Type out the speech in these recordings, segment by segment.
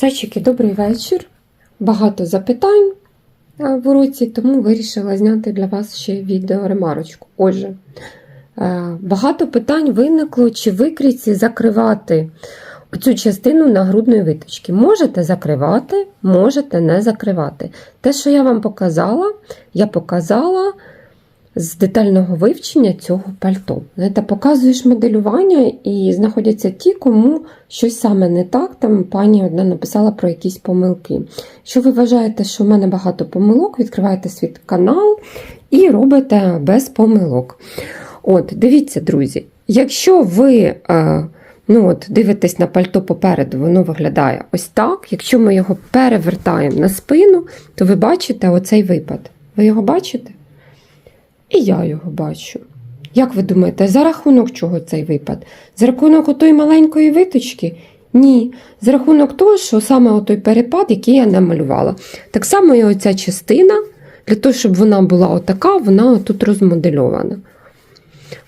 Зайчики, добрий вечір. Багато запитань е, в уроці, тому вирішила зняти для вас ще відеоремарочку. Отже, е, багато питань виникло, чи викрійці закривати цю частину нагрудної виточки. Можете закривати, можете не закривати. Те, що я вам показала, я показала з детального вивчення цього пальто. Знаєте, показуєш моделювання і знаходяться ті, кому щось саме не так. Там пані одна написала про якісь помилки. Якщо ви вважаєте, що в мене багато помилок, відкривайте свій канал і робите без помилок. От, дивіться, друзі, якщо ви. Е, Ну от, дивитесь на пальто попереду, воно виглядає ось так. Якщо ми його перевертаємо на спину, то ви бачите оцей випад. Ви його бачите? І я його бачу. Як ви думаєте, за рахунок чого цей випад? За рахунок отої маленької виточки? Ні. За рахунок того, що саме отой перепад, який я намалювала. Так само і оця частина, для того, щоб вона була отака, вона тут розмодельована.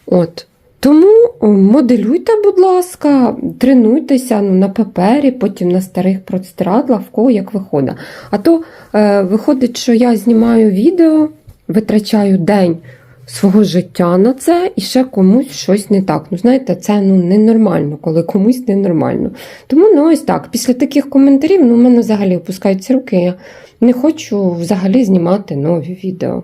От. Тому моделюйте, будь ласка, тренуйтеся ну, на папері, потім на старих простирадлах, в кого як виходить. А то е, виходить, що я знімаю відео, витрачаю день свого життя на це, і ще комусь щось не так. Ну, знаєте, це ну, ненормально, коли комусь ненормально. Тому ну, ось так. Після таких коментарів ну, у мене взагалі опускаються руки. Я не хочу взагалі знімати нові відео.